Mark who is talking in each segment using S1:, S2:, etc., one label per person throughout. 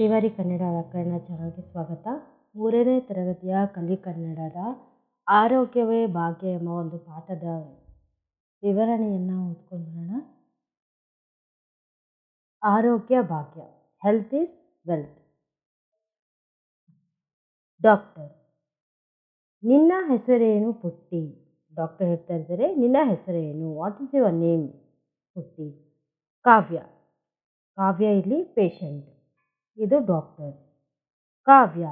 S1: ಶ್ರೀವಾರಿ ಕನ್ನಡ ವ್ಯಾಕರಣ ಚಾನಲ್ಗೆ ಸ್ವಾಗತ. ಮೂರನೇ ತರಗತಿಯ ಕಲಿ ಕನ್ನಡದ ಆರೋಗ್ಯವೇ ಭಾಗ್ಯ ಎಂಬ ಒಂದು ಪಾಠದ ವಿವರಣೆಯನ್ನು ಓದ್ಕೊಂಡ್ಬಿಡೋಣ ಆರೋಗ್ಯ ಭಾಗ್ಯ ಹೆಲ್ತ್ ಈಸ್ ವೆಲ್ತ್ ಡಾಕ್ಟರ್ ನಿನ್ನ ಹೆಸರೇನು ಪುಟ್ಟಿ? ಡಾಕ್ಟರ್ ಹೇಳ್ತಾ ಇದ್ದಾರೆ ನಿನ್ನ ಹೆಸರೇನು? ವಾಟ್ ಇಸ್ ಯುವರ್ ನೇಮ್ ಪುಟ್ಟಿ. ಕಾವ್ಯ ಕಾವ್ಯ ಇಲ್ಲಿ ಪೇಷಂಟ್ ಇದು ಡಾಕ್ಟರ್. ಕಾವ್ಯ.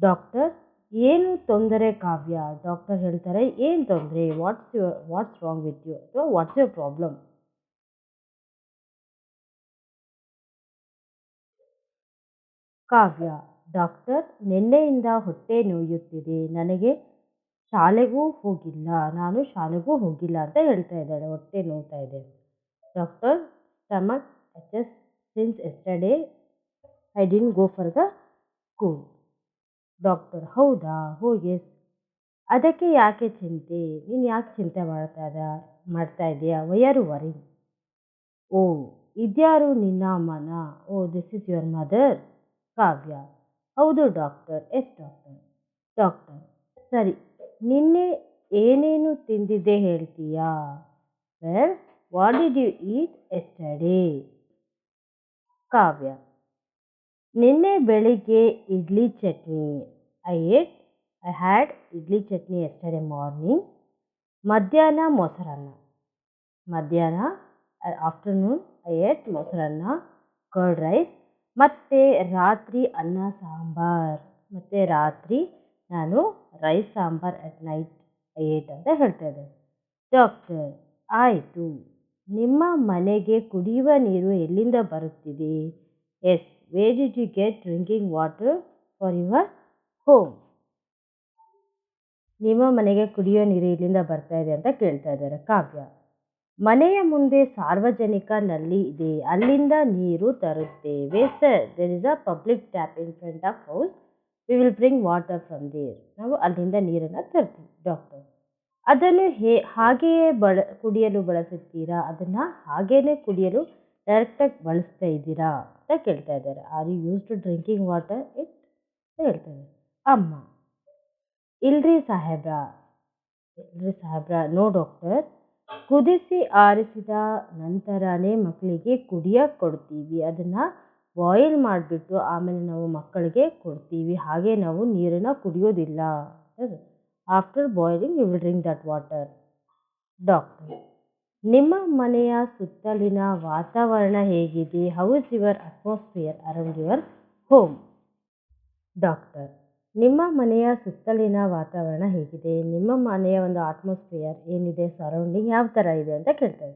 S1: ಡಾಕ್ಟರ್, ಏನು ತೊಂದರೆ ಕಾವ್ಯ? ಡಾಕ್ಟರ್ ಹೇಳ್ತಾರೆ, ಏನು ತೊಂದರೆ? What's your what's wrong with you ಅಥವಾ what's your problem Kavya. Doctor, ನಿನ್ನೆಯಿಂದ ಹೊಟ್ಟೆ ನೋಯುತ್ತಿದೆ. ನನಗೆ ಶಾಲೆಗೂ ಹೋಗಿಲ್ಲ. ನಾನು ಶಾಲೆಗೂ ಹೋಗಿಲ್ಲ ಅಂತ ಹೇಳ್ತಾ ಇದ್ದಾಳೆ. ಹೊಟ್ಟೆ ನೋವ್ತಾ ಇದೆ. Doctor, stomach aches since yesterday I didn't go for the school doctor ಹೌದಾ? ಹೋ ಎಸ್ ಅದಕ್ಕೆ ಯಾಕೆ ಚಿಂತೆ? ನೀನು ಯಾಕೆ ಚಿಂತೆ ಮಾಡ್ತಾ ಇದ್ದ ಮಾಡ್ತಾ ಇದೆಯಾ ವಯರ್ ವರಿ. ಓ, ಇದ್ಯಾರು ನಿನ್ನ ಅಮ್ಮನ? ಓ this is your mother Kavya. ಹೌದು ಡಾಕ್ಟರ್, ಎಸ್ ಡಾಕ್ಟರ್. ಡಾಕ್ಟರ್, ಸರಿ, ನಿನ್ನೆ ಏನೇನು ತಿಂದಿದ್ದೆ ಹೇಳ್ತೀಯಾ? Well what did you eat yesterday Kavya. ನಿನ್ನೆ ಬೆಳಿಗ್ಗೆ idli chutney. I ate I had idli chutney yesterday morning ಮಧ್ಯಾಹ್ನ ಮೊಸರನ್ನ. ಮಧ್ಯಾಹ್ನ afternoon I ate mosaranna curd rice ಮತ್ತು ರಾತ್ರಿ ಅನ್ನ ಸಾಂಬಾರ್. ಮತ್ತು ರಾತ್ರಿ ನಾನು rice sambar at night I ate ಅಂತ ಹೇಳ್ತಾ ಇದ್ದೆ ಡಾಕ್ಟರ್ ಆಯಿತು ನಿಮ್ಮ ಮನೆಗೆ ಕುಡಿಯುವ ನೀರು ಎಲ್ಲಿಂದ ಬರುತ್ತಿದೆ? Yes where did you get drinking water for your home. ನಿಮ್ಮ ಮನೆಗೆ ಕುಡಿಯೋ ನೀರು ಇಲ್ಲಿಂದ ಬರ್ತಾ ಇದೆ ಅಂತ ಕೇಳ್ತಾ ಇದ್ದಾರೆ. ಕಾವ್ಯ, ಮನೆಯ ಮುಂದೆ ಸಾರ್ವಜನಿಕ ನಲ್ಲಿ ಇದೆ. ಅಲ್ಲಿಂದ ನೀರು ತರುತ್ತೇವೆ, sir. There is a public tap in front of house we will bring water from there ನಾವು ಅಲ್ಲಿಂದ ನೀರನ್ನು ತರ್ತೀವಿ. ಡಾಕ್ಟರ್ ಅದನ್ನು ಹೇ, ಹಾಗೆಯೇ ಬಳ, ಕುಡಿಯಲು ಬಳಸುತ್ತೀರಾ? ಅದನ್ನು ಹಾಗೇ ಕುಡಿಯಲು ಡೈರೆಕ್ಟಾಗಿ ಬಳಸ್ತಾ ಇದ್ದೀರಾ? ಅಂತ ಕೇಳ್ತಾ ಇದ್ದಾರೆ. Are you use to drinking water it ಅಂತ ಹೇಳ್ತಾ ಇದ್ದಾರೆ. ಅಮ್ಮ, ಇಲ್ರಿ ಸಾಹೇಬ್ರ ಇಲ್ರಿ ಸಾಹೇಬ್ರ, ನೋ ಡಾಕ್ಟರ್. ಕುದಿಸಿ ಆರಿಸಿದ ನಂತರನೇ ಮಕ್ಕಳಿಗೆ ಕುಡಿಯೋಕ್ಕೆ ಕೊಡ್ತೀವಿ. ಅದನ್ನು ಬಾಯ್ಲ್ ಮಾಡಿಬಿಟ್ಟು ಆಮೇಲೆ ನಾವು ಮಕ್ಕಳಿಗೆ ಕೊಡ್ತೀವಿ. ಹಾಗೆ ನಾವು ನೀರನ್ನು ಕುಡಿಯೋದಿಲ್ಲ. After boiling you will drink that water doctor ನಿಮ್ಮ ಮನೆಯ ಸುತ್ತಲಿನ ವಾತಾವರಣ ಹೇಗಿದೆ? How is your atmosphere around your home doctor ನಿಮ್ಮ ಮನೆಯ ಸುತ್ತಲಿನ ವಾತಾವರಣ ಹೇಗಿದೆ? ನಿಮ್ಮ ಮನೆಯ ಒಂದು ಅಟ್ಮಾಸ್ಫಿಯರ್ ಏನಿದೆ? ಸರೌಂಡಿಂಗ್ ಯಾವ ಥರ ಇದೆ ಅಂತ ಕೇಳ್ತಾರೆ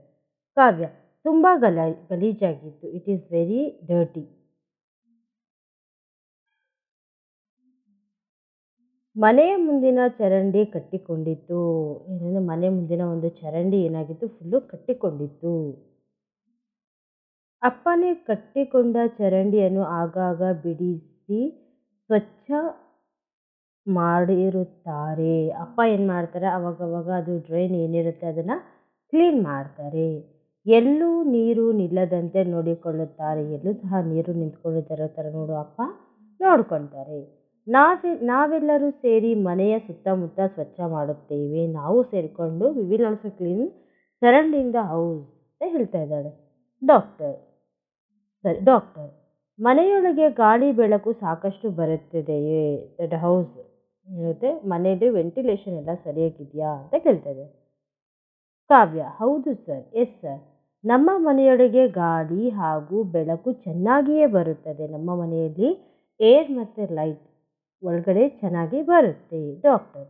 S1: ಕಾವ್ಯ, ತುಂಬ ಗಲ, ಗಲೀಜಾಗಿತ್ತು. ಇಟ್ ಈಸ್ ವೆರಿ ಡರ್ಟಿ ಮನೆಯ ಮುಂದಿನ ಚರಂಡಿ ಕಟ್ಟಿಕೊಂಡಿತ್ತು. ಏನಂದರೆ ಮನೆ ಮುಂದಿನ ಒಂದು ಚರಂಡಿ ಏನಾಗಿತ್ತು? ಫುಲ್ಲು ಕಟ್ಟಿಕೊಂಡಿತ್ತು. ಅಪ್ಪನೇ ಕಟ್ಟಿಕೊಂಡ ಚರಂಡಿಯನ್ನು ಆಗಾಗ ಬಿಡಿಸಿ ಸ್ವಚ್ಛ ಮಾಡಿರುತ್ತಾರೆ. ಅಪ್ಪ ಏನು ಮಾಡ್ತಾರೆ? ಅವಾಗವಾಗ ಅದು ಡ್ರೈನ್ ಏನಿರುತ್ತೆ ಅದನ್ನು ಕ್ಲೀನ್ ಮಾಡ್ತಾರೆ. ಎಲ್ಲೂ ನೀರು ನಿಲ್ಲದಂತೆ ನೋಡಿಕೊಳ್ಳುತ್ತಾರೆ. ಎಲ್ಲೂ ಸಹ ನೀರು ನಿಂತ್ಕೊಂಡಿರೋ ಥರ ನೋಡು ಅಪ್ಪ ನೋಡ್ಕೊತಾರೆ ನಾವೇ ನಾವೆಲ್ಲರೂ ಸೇರಿ ಮನೆಯ ಸುತ್ತಮುತ್ತ ಸ್ವಚ್ಛ ಮಾಡುತ್ತೇವೆ. ನಾವು ಸೇರಿಕೊಂಡು we will also clean surrounding the house ಅಂತ ಹೇಳ್ತಾ ಇದ್ದಾಳೆ. ಡಾಕ್ಟರ್. ಸರಿ, ಡಾಕ್ಟರ್. ಮನೆಯೊಳಗೆ ಗಾಳಿ ಬೆಳಕು ಸಾಕಷ್ಟು ಬರುತ್ತಿದೆಯೇ? That house. ಇರುತ್ತೆ ಮನೆಯಲ್ಲಿ ವೆಂಟಿಲೇಷನ್ ಎಲ್ಲ ಸರಿಯಾಗಿದೆಯಾ ಅಂತ ಕೇಳ್ತಾ ಇದೆ ಕಾವ್ಯ. ಹೌದು ಸರ್. Yes sir. ನಮ್ಮ ಮನೆಯೊಳಗೆ ಗಾಳಿ ಹಾಗೂ ಬೆಳಕು ಚೆನ್ನಾಗಿಯೇ ಬರುತ್ತದೆ. ನಮ್ಮ ಮನೆಯಲ್ಲಿ ಏರ್ ಮತ್ತು ಲೈಟ್ ಒಳಗಡೆ ಚೆನ್ನಾಗಿ ಬರುತ್ತೆ. ಡಾಕ್ಟರ್,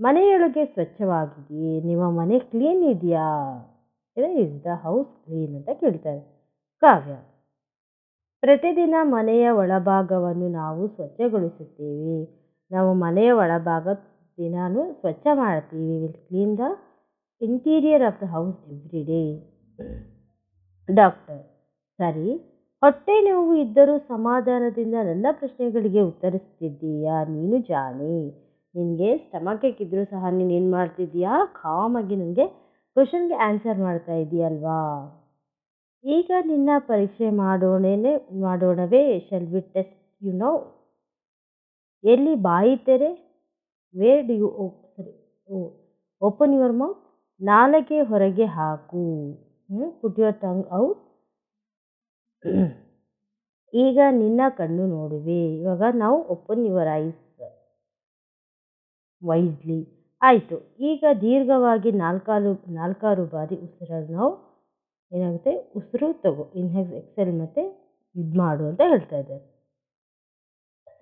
S1: ಮನೆಯೊಳಗೆ ಸ್ವಚ್ಛವಾಗಿದೆಯೇ? ನಿಮ್ಮ ಮನೆ ಕ್ಲೀನ್ ಇದೆಯಾ? ಇಸ್ ದ ಹೌಸ್ ಕ್ಲೀನ್ ಅಂತ ಕೇಳ್ತಾರೆ. ಕಾವ್ಯ, ಪ್ರತಿದಿನ ಮನೆಯ ಒಳಭಾಗವನ್ನು ನಾವು ಸ್ವಚ್ಛಗೊಳಿಸುತ್ತೇವೆ. ನಾವು ಮನೆಯ ಒಳಭಾಗ ದಿನಾನು ಸ್ವಚ್ಛ ಮಾಡ್ತೀವಿ. Will clean the interior of the house every day doctor, ಸರಿ. ಹೊಟ್ಟೆ ನೋವು ಇದ್ದರೂ ಸಮಾಧಾನದಿಂದ ನನ್ನ ಪ್ರಶ್ನೆಗಳಿಗೆ ಉತ್ತರಿಸ್ತಿದ್ದೀಯಾ? ನೀನು ಜಾನಿ ನಿನಗೆ ಸ್ಟಮಕ್ ಸಹ ನೀನು ಏನು ಮಾಡ್ತಿದ್ದೀಯಾ? ಕಾಮಾಗಿ ನನಗೆ ಕ್ವಶನ್ಗೆ ಆನ್ಸರ್ ಮಾಡ್ತಾ ಇದೆಯಲ್ವಾ? ಈಗ ನಿನ್ನ ಪರೀಕ್ಷೆ ಮಾಡೋಣೇನೆ, ಮಾಡೋಣವೇ. Shall we test you no ಎಲ್ಲಿ ಬಾಯಿ ತೆರೆ? ವೇರ್ ಡು ಯು ಸರಿ ಓಪನ್ ಯುವರ್ ಮೌತ್ ನಾಲಗೆ ಹೊರಗೆ ಹಾಕು. ಪುಟ್ ಯುವರ್ ಟಂಗ್ ಔಟ್ ಈಗ ನಿನ್ನ ಕಣ್ಣು ನೋಡುವೆ. ಇವಾಗ ನಾವು ಓಪನ್ ಯುವರ್ ಐಸ್ ವೈಸ್ಲಿ ಆಯಿತು. ಈಗ ದೀರ್ಘವಾಗಿ ನಾಲ್ಕಾರು ನಾಲ್ಕಾರು ಬಾರಿ ಉಸಿರನ್ನು ನಾವು ಏನಾಗುತ್ತೆ? ಉಸಿರು ತಗೋ. ಇನ್ಹೆಕ್ಸ್ ಎಕ್ಸೆಲ್ ಮತ್ತು ಇದು ಮಾಡು ಅಂತ ಹೇಳ್ತಾ ಇದ್ದಾರೆ.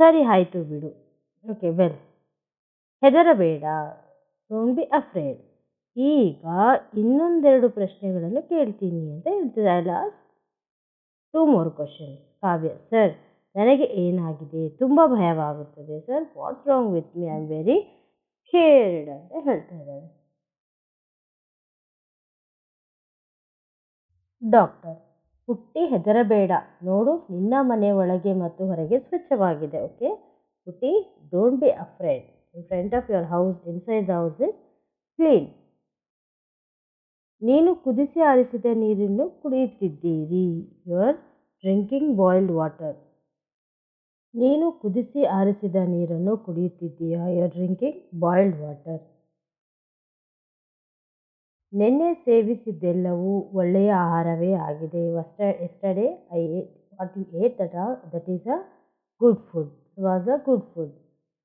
S1: ಸರಿ, ಆಯಿತು ಬಿಡು. ಓಕೆ ವೆಲ್ ಹೆದರಬೇಡ. ಡೋಂಟ್ ಬಿ ಅಫ್ರೇಡ್ ಈಗ ಇನ್ನೊಂದೆರಡು ಪ್ರಶ್ನೆಗಳನ್ನು ಕೇಳ್ತೀನಿ ಅಂತ ಹೇಳ್ತಿದ್ದಾರೆ. Last two more question Kavya sir ನನಗೆ ಏನಾಗಿದೆ? ತುಂಬ ಭಯವಾಗುತ್ತದೆ. Sir what's wrong with me I am very scared ಅಂತ ಹೇಳ್ತಾ ಇದ್ದಾರೆ ಡಾಕ್ಟರ್ ಹುಟ್ಟಿ ಹೆದರಬೇಡ. ನೋಡು, ನಿನ್ನ ಮನೆ ಒಳಗೆ ಮತ್ತು ಹೊರಗೆ ಸ್ವಚ್ಛವಾಗಿದೆ ಓಕೆ ಹುಟ್ಟಿ don't be afraid in front of your house inside the house is clean ನೀನು ಕುದಿಸಿ ಆರಿಸಿದ ನೀರನ್ನು ಕುಡಿಯುತ್ತಿದ್ದೀರಿ. ಯುವರ್ ಡ್ರಿಂಕಿಂಗ್ ಬಾಯ್ಲ್ಡ್ ವಾಟರ್ ನೀನು ಕುದಿಸಿ ಆರಿಸಿದ ನೀರನ್ನು ಕುಡಿಯುತ್ತಿದ್ದೀಯಾ? ಯುವರ್ ಡ್ರಿಂಕಿಂಗ್ ಬಾಯ್ಲ್ಡ್ ವಾಟರ್ ನಿನ್ನೆ ಸೇವಿಸಿದ್ದೆಲ್ಲವೂ ಒಳ್ಳೆಯ ಆಹಾರವೇ ಆಗಿದೆ. Yesterday I ate what ate that that is a good food was a good food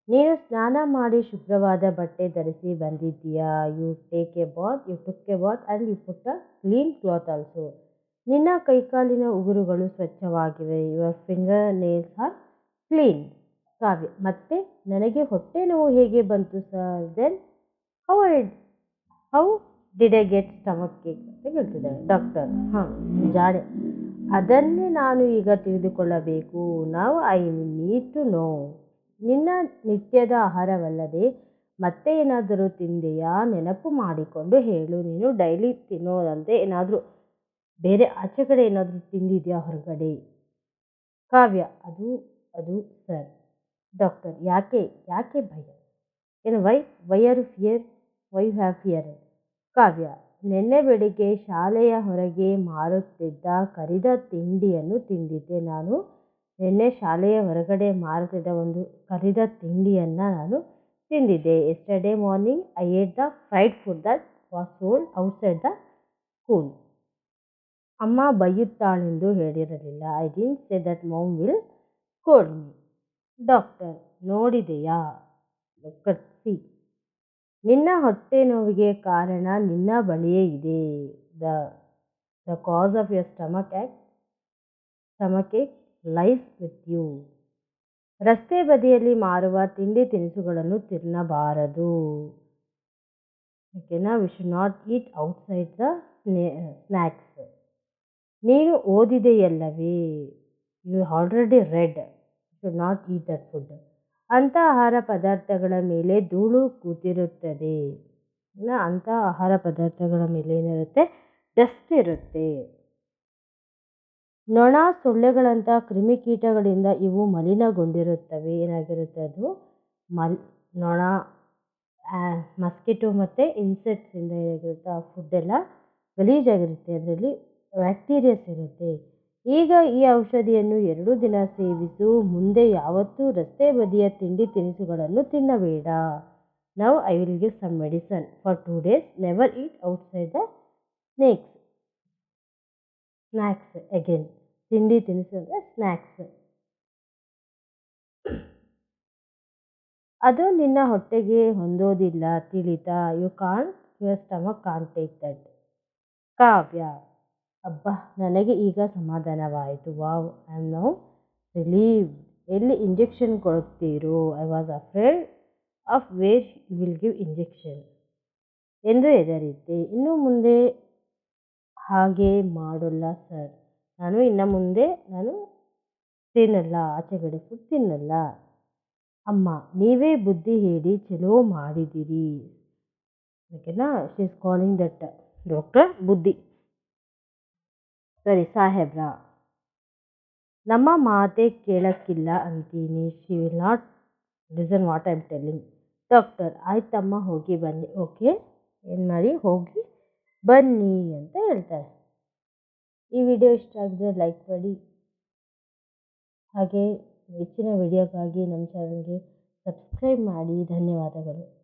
S1: ನೀನು ಸ್ನಾನ ಮಾಡಿ ಶುಭ್ರವಾದ ಬಟ್ಟೆ ಧರಿಸಿ ಬಂದಿದ್ದೀಯಾ? You take a bath, you took a bath and you put a clean cloth also. ನಿನ್ನ ಕೈಕಾಲಿನ ಉಗುರುಗಳು ಸ್ವಚ್ಛವಾಗಿವೆ. Your finger nails are clean. Kavya. ಮತ್ತೆ ನನಗೆ ಹೊಟ್ಟೆ ನೋವು ಹೇಗೆ ಬಂತು sir? Then how I, how did I get stomach ache? ಅಂತ ಕೇಳ್ತಿದ್ದಾರೆ. ಡಾಕ್ಟರ್. ಹಾಂ ಜಾಡೆ ಅದನ್ನೇ ನಾನು ಈಗ ತಿಳಿದುಕೊಳ್ಳಬೇಕು. ನಾವು ಐ ನೀಡ್ ಟು ನೋ. ನಿನ್ನ ನಿತ್ಯದ ಆಹಾರವಲ್ಲದೆ ಮತ್ತೆ ಏನಾದರೂ ತಿಂದೆಯಾ? ನೆನಪು ಮಾಡಿಕೊಂಡು ಹೇಳು. ನೀನು ಡೈಲಿ ತಿನ್ನೋದಂತೆ ಏನಾದರೂ ಬೇರೆ ಆಚೆ ಕಡೆ ಏನಾದರೂ ತಿಂದಿದೆಯಾ ಹೊರಗಡೆ? ಕಾವ್ಯ, ಅದು ಅದು ಸರ್. ಡಾಕ್ಟರ್, ಯಾಕೆ ಯಾಕೆ ಭಯ? ಏನು why why are fear why have fear Kavya, ನಿನ್ನೆ ಬೆಳಿಗ್ಗೆ ಶಾಲೆಯ ಹೊರಗೆ ಮಾರುತ್ತಿದ್ದ ಕರಿದ ತಿಂಡಿಯನ್ನು ತಿಂದಿದ್ದೆ. ನಾನು ನಿನ್ನೆ ಶಾಲೆಯ ಹೊರಗಡೆ ಮಾರುತ್ತಿದ್ದ ಒಂದು ಕರಿದ ತಿಂಡಿಯನ್ನು ನಾನು ತಿಂದಿದ್ದೆ. Yesterday morning I ate the fried food that was sold outside the school ಅಮ್ಮ ಬೈಯುತ್ತಾಳೆಂದು ಹೇಳಿರಲಿಲ್ಲ. I didn't say that mom will scold me doctor ನೋಡಿದೆಯಾ? See ನಿನ್ನ ಹೊಟ್ಟೆ ನೋವಿಗೆ ಕಾರಣ ನಿನ್ನ ಬಳಿಯೇ ಇದೆ. The the cause of your stomach act stomach ache life with you. ರಸ್ತೆ ಬದಿಯಲ್ಲಿ ಮಾರುವ ತಿಂಡಿ ತಿನಿಸುಗಳನ್ನು ತಿನ್ನಬಾರದು. ಓಕೆನಾ we should not eat outside the snacks ನೀನು ಓದಿದೆಯಲ್ಲವೇ? You already read should not eat that food ಅಂಥ ಆಹಾರ ಪದಾರ್ಥಗಳ ಮೇಲೆ ಧೂಳು ಕೂತಿರುತ್ತದೆ. ಅಂಥ ಆಹಾರ ಪದಾರ್ಥಗಳ ಮೇಲೆ ಏನಿರುತ್ತೆ? ಡಸ್ಟ್ ಇರುತ್ತೆ. ನೊಣ ಸೊಳ್ಳೆಗಳಂಥ ಕ್ರಿಮಿಕೀಟಗಳಿಂದ ಇವು ಮಲಿನಗೊಂಡಿರುತ್ತವೆ. ಏನಾಗಿರುತ್ತೆ ಅದು? ಮಲ್ ನೊಣ ಮಸ್ಕಿಟೋ ಮತ್ತು ಇನ್ಸೆಕ್ಟ್ಸಿಂದ ಏನಾಗಿರುತ್ತೆ ಆ ಫುಡ್ಡೆಲ್ಲ ಗಲೀಜಾಗಿರುತ್ತೆ. ಅದರಲ್ಲಿ ಬ್ಯಾಕ್ಟೀರಿಯಾಸ್ ಇರುತ್ತೆ. ಈಗ ಈ ಔಷಧಿಯನ್ನು ಎರಡು ದಿನ ಸೇವಿಸು, ಮುಂದೆ ಯಾವತ್ತೂ ರಸ್ತೆ ಬದಿಯ ತಿಂಡಿ ತಿನಿಸುಗಳನ್ನು ತಿನ್ನಬೇಡ. ನಾವು I will give some medicine for two days, never eat outside the snakes. Snacks again. ತಿಂಡಿ ತಿನಿಸು ಅಂದರೆ ಸ್ನ್ಯಾಕ್ಸ್ ಅದು ನಿನ್ನ ಹೊಟ್ಟೆಗೆ ಹೊಂದೋದಿಲ್ಲ ತಿಳಿತಾ you can't your stomach can't take that Kavya, ಅಬ್ಬ, ನನಗೆ ಈಗ ಸಮಾಧಾನವಾಯಿತು. Wow I am now relieve ಎಲ್ಲಿ injection ಕೊಡುತ್ತೀರೋ I was afraid of where you will give injection ಎಂದು ಹೆದರಿದ್ದೆ. ಇನ್ನು ಮುಂದೆ ಹಾಗೆ ಮಾಡೋಲ್ಲ ಸರ್ ನಾನು ಇನ್ನು ಮುಂದೆ ನಾನು ತಿನ್ನಲ್ಲ ಆಚೆಗಡೆ ಫುಡ್ ತಿನ್ನಲ್ಲ. ಅಮ್ಮ, ನೀವೇ ಬುದ್ಧಿ ಹೇಳಿ ಚಲೋ ಮಾಡಿದಿರಿ ಓಕೆನಾ she is calling that doctor ಬುದ್ಧಿ. ಸರಿ, ಸಾಹೇಬ್ರ. ನಮ್ಮ ಮಾತೆ ಕೇಳಕ್ಕಿಲ್ಲ ಅಂತೀನಿ. She will not listen what I am telling doctor ಆಯ್ತಮ್ಮ, ಹೋಗಿ ಬನ್ನಿ. ಓಕೆ ಏನು ಮಾಡಿ? ಹೋಗಿ ಬನ್ನಿ ಅಂತ ಹೇಳ್ತಾರೆ. ಈ ವಿಡಿಯೋ ಇಷ್ಟ ಆಗಿದ್ರೆ ಲೈಕ್ ಮಾಡಿ. ಹಾಗೆ ಹೆಚ್ಚಿನ ವಿಡಿಯೋಗಾಗಿ ನಮ್ಮ ಚಾನಲ್ಗೆ ಸಬ್ಸ್ಕ್ರೈಬ್ ಮಾಡಿ. ಧನ್ಯವಾದಗಳು.